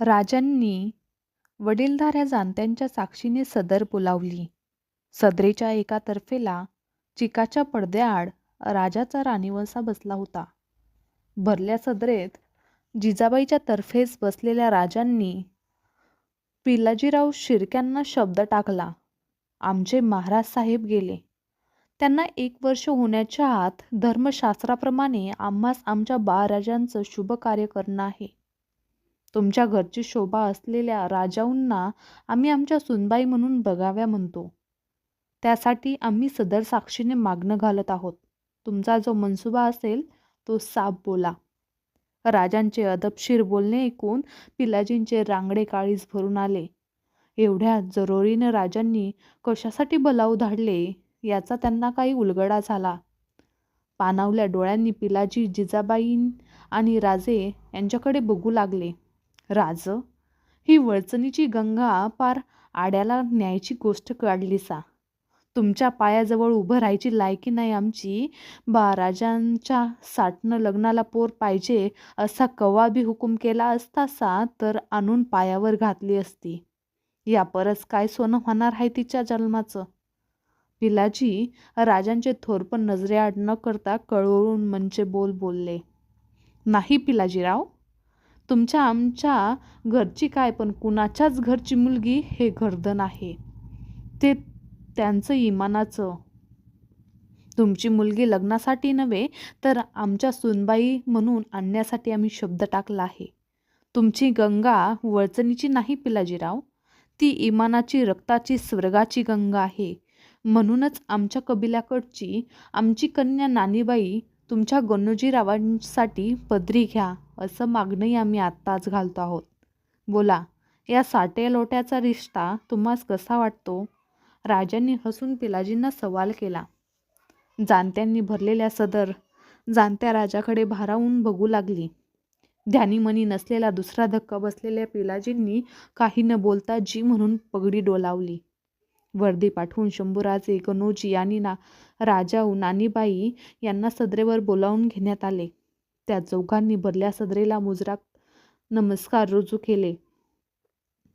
राजांनी वडीलधाऱ्या जाणत्यांच्या साक्षीने सदर बोलावली. सदरेच्या एका तर्फेला चिकाच्या पडद्याआड राजाचा राणीवसा बसला होता. भरल्या सदरेत जिजाबाईच्या तर्फेस बसलेल्या राजांनी पिलाजीराव शिर्क्यांना शब्द टाकला. आमचे महाराज साहेब गेले. त्यांना एक वर्ष होण्याच्या आत धर्मशास्त्राप्रमाणे आम्हास आमच्या बाळराजांचं शुभ कार्य करणं आहे. तुमच्या घरची शोभा असलेल्या राजाऊंना आम्ही आमच्या सुनबाई म्हणून बघाव्या म्हणतो. त्यासाठी आम्ही सदर साक्षीने मागणं घालत आहोत. तुमचा जो मनसुबा असेल तो साप बोला. राजांचे अदबशीर बोलणे ऐकून पिलाजींचे रांगडे काळीज भरून आले. एवढ्या जरोरीनं राजांनी कशासाठी बलाव धाडले याचा त्यांना काही उलगडा झाला. पानावल्या डोळ्यांनी पिलाजी जिजाबाई आणि राजे यांच्याकडे बघू लागले. राज, ही वळचणीची गंगा पार आड्याला न्यायची गोष्ट काढली सा तुमच्या पायाजवळ उभं राहायची लायकी नाही आमची. बाळराजांच्या साठनं लग्नाला पोर पाहिजे असा कवा बी हुकूम केला असता सा तर आणून पायावर घातली असती. या परस काय सोनं होणार आहे तिच्या जन्माचं? पिलाजी राजांचे थोरपण नजरेआड न करता कळवळून मनचे बोल बोलले. नाही पिलाजीराव, तुमच्या आमच्या घरची काय पण कुणाच्याच घरची मुलगी हे घरधन आहे. ते त्यांचं इमानाचं. तुमची मुलगी लग्नासाठी नव्हे तर आमच्या सुनबाई म्हणून आणण्यासाठी आम्ही शब्द टाकला आहे. तुमची गंगा वळचणीची नाही पिलाजीराव, ती इमानाची रक्ताची स्वर्गाची गंगा आहे. म्हणूनच आमच्या कबिल्याकडची आमची कन्या नानीबाई तुमच्या गणोजीरावांसाठी पदरी घ्या असं मागणंही आम्ही आत्ताच घालतो आहोत. बोला, या साटे लोट्याचा रिश्ता तुम्हास कसा वाटतो? राजांनी हसून पिलाजींना सवाल केला. जाणत्यांनी भरलेल्या सदर जाणत्या राजाकडे भारावून बघू लागली. ध्यानीमनी नसलेला दुसरा धक्का बसलेल्या पिलाजींनी काही न बोलता जी म्हणून पगडी डोलावली. वर्दी पाठवून शंभूराजे, गणोजी आणि राजाऊ नानीबाई यांना सदरेवर बोलावून घेण्यात आले. त्या चौघांनी भरल्या सदरेला मुजरा नमस्कार रुजू केले.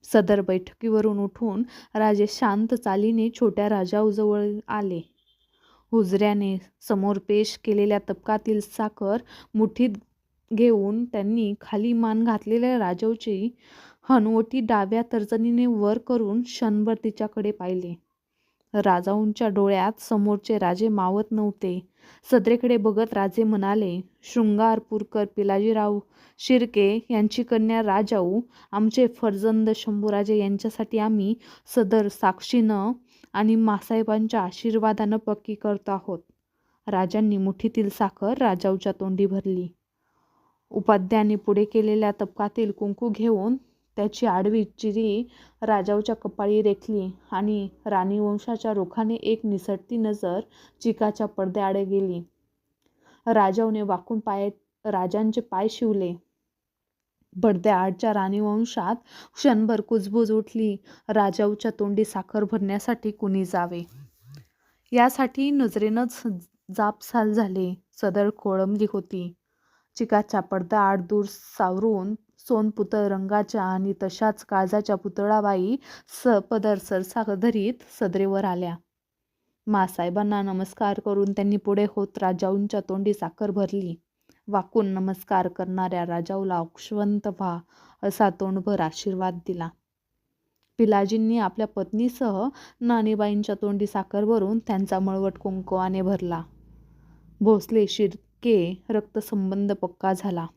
सदर बैठकीवरून उठून राजे शांत चालीने छोट्या राजाऊजवळ आले. हुजऱ्याने समोर पेश केलेल्या तबकातील साखर मुठीत घेऊन त्यांनी खाली मान घातलेल्या राजाऊची हनुवटी डाव्या तर्जनीने वर करून क्षणभर तिच्याकडे पाहिले. राजाऊंच्या डोळ्यात समोरचे राजे मावत नव्हते. सदरेकडे बघत राजे म्हणाले, शृंगारपूरकर पिलाजीराव शिर्के यांची कन्या राजाऊ, आमचे फर्जंद शंभूराजे यांच्यासाठी आम्ही सदर साक्षीनं आणि मासाहेबांच्या आशीर्वादानं पक्की करत आहोत. राजांनी मुठीतील साखर राजाऊच्या तोंडी भरली. उपाध्याने पुढे केलेल्या तबकातील कुंकू घेऊन त्याची आडवी चिरी राजाऊच्या कपाळी रेखली आणि राणीवंशाच्या रोखाने एक निसटती नजर चिकाच्या पडद्याआडे गेली. राजाऊने वाकून पाय राजांचे पाय शिवले. पडद्याआडच्या राणीवंशात क्षणभर कुजबूज उठली. राजाऊच्या तोंडी साखर भरण्यासाठी कुणी जावे, यासाठी नजरेनंच जापसाल झाले. सदर खोळंबली होती. चिकाच्या पडद्याआड दूर सावरून सोनपुतळ रंगाच्या आणि तशाच काळजाच्या पुतळाबाई पदर पदरसर धरीत सदरेवर आल्या. माँसाहेबांना नमस्कार करून त्यांनी पुढे होत राजाऊंच्या तोंडी साखर भरली. वाकून नमस्कार करणाऱ्या राजाऊला औक्षवंत व्हा असा तोंडभर आशीर्वाद दिला. पिलाजींनी आपल्या पत्नीसह नानीबाईंच्या तोंडी साखर भरून त्यांचा मळवट कुंकवाने भरला. भोसले शिर्के रक्तसंबंध पक्का झाला.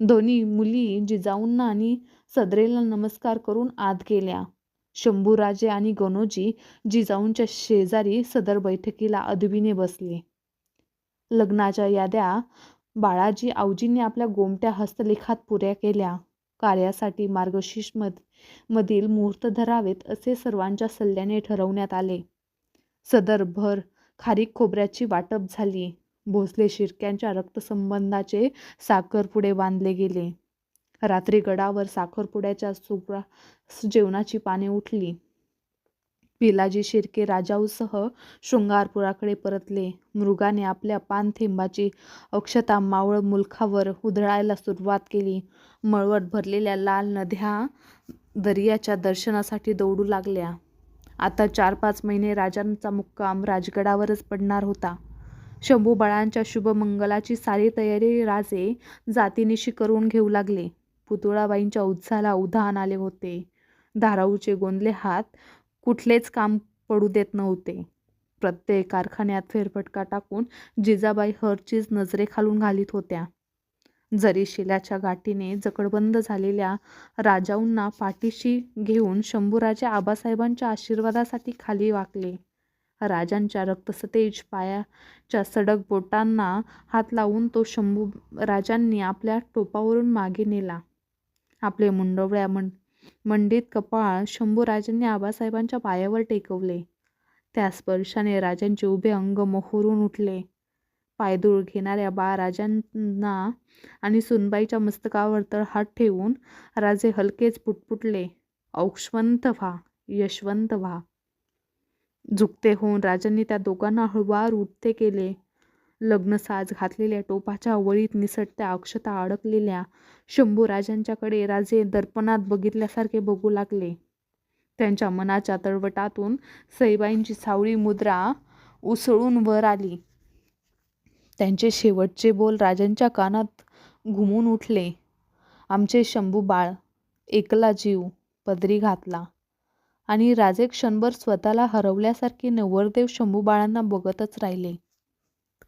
दोन्ही मुली जिजाऊंना आणि सदरेला नमस्कार करून आत गेल्या. शंभूराजे आणि गणोजी जिजाऊंच्या शेजारी सदर बैठकीला अदबीने बसले. लग्नाच्या याद्या बाळाजी आऊजींनी आपल्या गोमट्या हस्तलेखात पुऱ्या केल्या. कार्यासाठी मार्गशीर्ष मधील मुहूर्त धरावेत असे सर्वांच्या सल्ल्याने ठरवण्यात आले. सदर भर खारीक खोबऱ्याची वाटप झाली. भोसले शिर्क्यांच्या रक्तसंबंधाचे साखरपुडे बांधले गेले. रात्री गडावर साखरपुड्याच्या सुवास जेवणाची पाने उठली. पिलाजी शिर्के राजाऊसह शृंगारपुराकडे परतले. मृगाने आपल्या पानथेंबाची अक्षता मावळ मुलखावर उधळायला सुरुवात केली. मळवट भरलेल्या लाल नद्या दर्याच्या दर्शनासाठी दौडू लागल्या. आता चार-पाच महिने राजांचा मुक्काम राजगडावरच पडणार होता. शंभूबाळांच्या शुभमंगलाची सारी तयारी राजे जातीनिशी करून घेऊ लागले. पुतळाबाईंच्या उत्साहाला उधाण आले होते. धाराऊचे गोंदले हात कुठलेच काम पडू देत नव्हते. प्रत्येक कारखान्यात फेरफटका टाकून जिजाबाई हर चीज नजरेखालून घालीत होत्या. जरी शिल्याच्या गाठीने जकडबंद झालेल्या राजाऊंना पाठीशी घेऊन शंभूराजे आबासाहेबांच्या आशीर्वादासाठी खाली वाकले. राजांच्या रक्तसतेज पायाच्या सडक बोटांना हात लावून तो शंभू राजांनी आपल्या टोपावरून मागे नेला. आपले मुंडवळ्या मंडित कपाळ शंभूराजांनी आबासाहेबांच्या पायावर टेकवले. त्या स्पर्शाने राजांचे उभे अंग मोहरून उठले. पायदूळ घेणाऱ्या बा राजांना आणि सुनबाईच्या मस्तकावर तळहात ठेवून राजे हलकेच पुटपुटले, औक्षवंत व्हा, यशवंत व्हा. झुकते होऊन राजांनी त्या दोघांना हळुवार उठते केले. लग्नसाज घातलेल्या टोपाच्या वळीत निसटत्या अक्षता अडकलेल्या शंभू राजांच्याकडे राजे दर्पणात बघितल्यासारखे बघू लागले. त्यांच्या मनाच्या तळवटातून सईबाईंची सावळी मुद्रा उसळून वर आली. त्यांचे शेवटचे बोल राजांच्या कानात घुमून उठले. आमचे शंभू बाळ एकला जीव पदरी घातला आणि राजे क्षणभर स्वतःला हरवल्यासारखे नवरदेव शंभूबाळांना बघतच राहिले.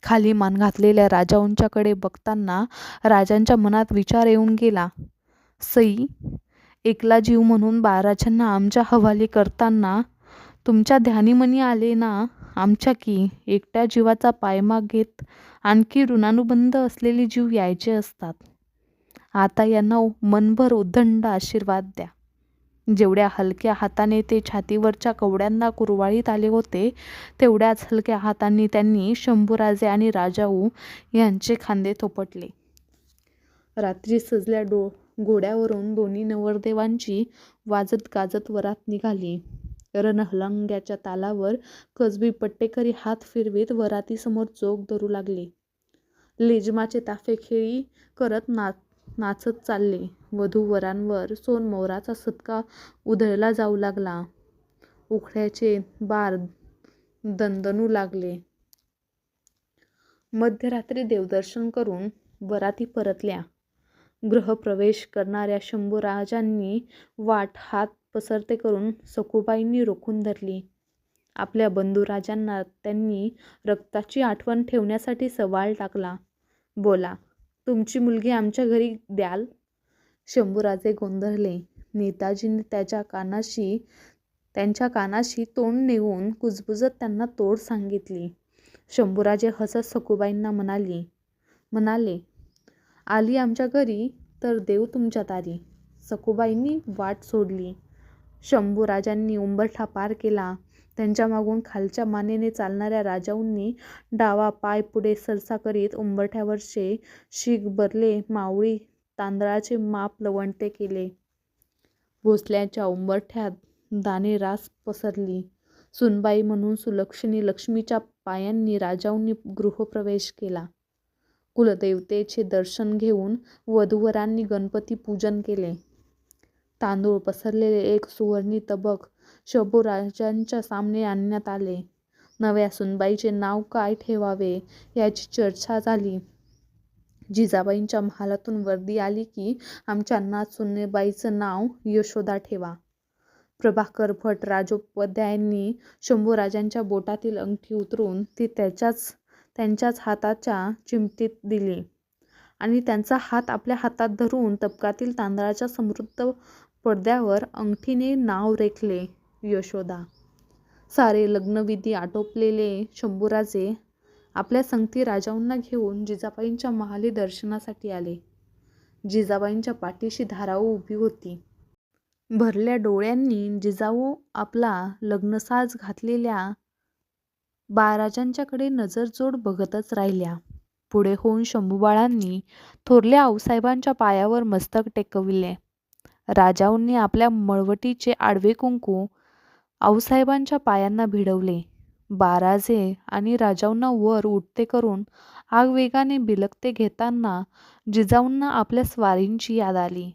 खाली मान घातलेल्या राजाऊंच्याकडे बघताना राजांच्या मनात विचार येऊन गेला. सई, एकला जीव म्हणून बाराजांना आमच्या हवाली करताना तुमच्या ध्यानीमनी आले ना आमच्या की एकट्या जीवाचा पायमाग घेत आणखी ऋणानुबंध असलेले जीव यायचे असतात. आता यांना मनभर उद्दंड आशीर्वाद द्या. जेवढ्या हलक्या हाताने ते छातीवरच्या कवड्यांना कुरवाळीत आले होते तेवढ्याच हलक्या हातांनी त्यांनी शंभूराजे आणि राजाऊ यांचे खांदे थोपटले. रात्री सजल्या डो घोड्यावरून दोन्ही नवरदेवांची वाजत गाजत वरात निघाली. रणहलंग्याच्या तालावर कसबी पट्टेकरी हात फिरवीत वरातीसमोर चोख धरू लागले. लेजमाचे ताफे खेळी करत नाचत चालले. वधू-वरांवर सोनमोहराचा सदका उधळला जाऊ लागला. उखाण्याचे बार दणदणू लागले. मध्यरात्री देवदर्शन करून वराती परतल्या. गृहप्रवेश करणाऱ्या शंभूराजांनी वाट हात पसरते करून सखुबाईंनी रोखून धरली. आपल्या बंधुराजांना त्यांनी रक्ताची आठवण ठेवण्यासाठी सवाल टाकला. बोला, तुमची मुलगी आमच्या घरी द्याल? शंभूराजे गोंधळले. नेताजींनी त्याच्या कानाशी त्यांच्या कानाशी तोंड नेऊन कुजबुजत त्यांना तोड सांगितली. शंभूराजे हसत सखूबाईंना म्हणाले, आली आमच्या घरी तर देव तुमच्या तारी सखूबाईंनी वाट सोडली. शंभूराजांनी उंबरठा पार केला. त्यांच्या मागून खालच्या मानेने चालणाऱ्या राजाऊंनी डावा पाय पुढे सरसा करीत उंबरठ्यावरचे शीख बरले मावळी तांदळाचे माप लवंडे केले. भोसल्याच्या उंबरठ्यात दाणे रास पसरली. सुनबाई म्हणून सुलक्षणी लक्ष्मीच्या पायांनी राजाऊंनी गृहप्रवेश केला. कुलदेवतेचे दर्शन घेऊन वधूवरांनी गणपती-पूजन केले. तांदूळ पसरलेले एक सुवर्णी तबक शंभूराजांच्या सामने आणण्यात आले. नव्या सुनबाईचे नाव काय ठेवावे याची चर्चा झाली. जिजाबाईंच्या महालातून वर्दी आली की आमच्या नात सुनबाईचं नाव यशोदा ठेवा. प्रभाकर भट राजोपाध्यायांनी शंभूराजांच्या बोटातील अंगठी उतरून ती त्याच्याच त्यांच्याच हाताच्या चिमटीत दिली आणि त्यांचा हात आपल्या हातात धरून तबकातील तांदळाच्या समृद्ध पडद्यावर अंगठीने नाव रेखले, यशोदा. सारे लग्नविधी आटोपलेले शंभूराजे आपल्या संगती राजाऊंना घेऊन जिजाबाईंच्या महाली दर्शनासाठी आले. जिजाबाईंच्या पाठीशी धाराऊ उभी होती. भरल्या डोळ्यांनी जिजाऊ आपला लग्नसाज घातलेल्या बाळराजांच्याकडे नजरजोड बघतच राहिल्या. पुढे होऊन शंभूबाळांनी थोरल्या आऊसाहेबांच्या पायावर मस्तक टेकविले. राजाऊंनी आपल्या मळवटीचे आडवे कुंकू आऊसाहेबांच्या पायांना भिडवले. बाराजे आणि राजांना वर उठते करून आगवेगाने बिलगते घेताना जिजाऊंना आपल्या स्वारींची याद आली.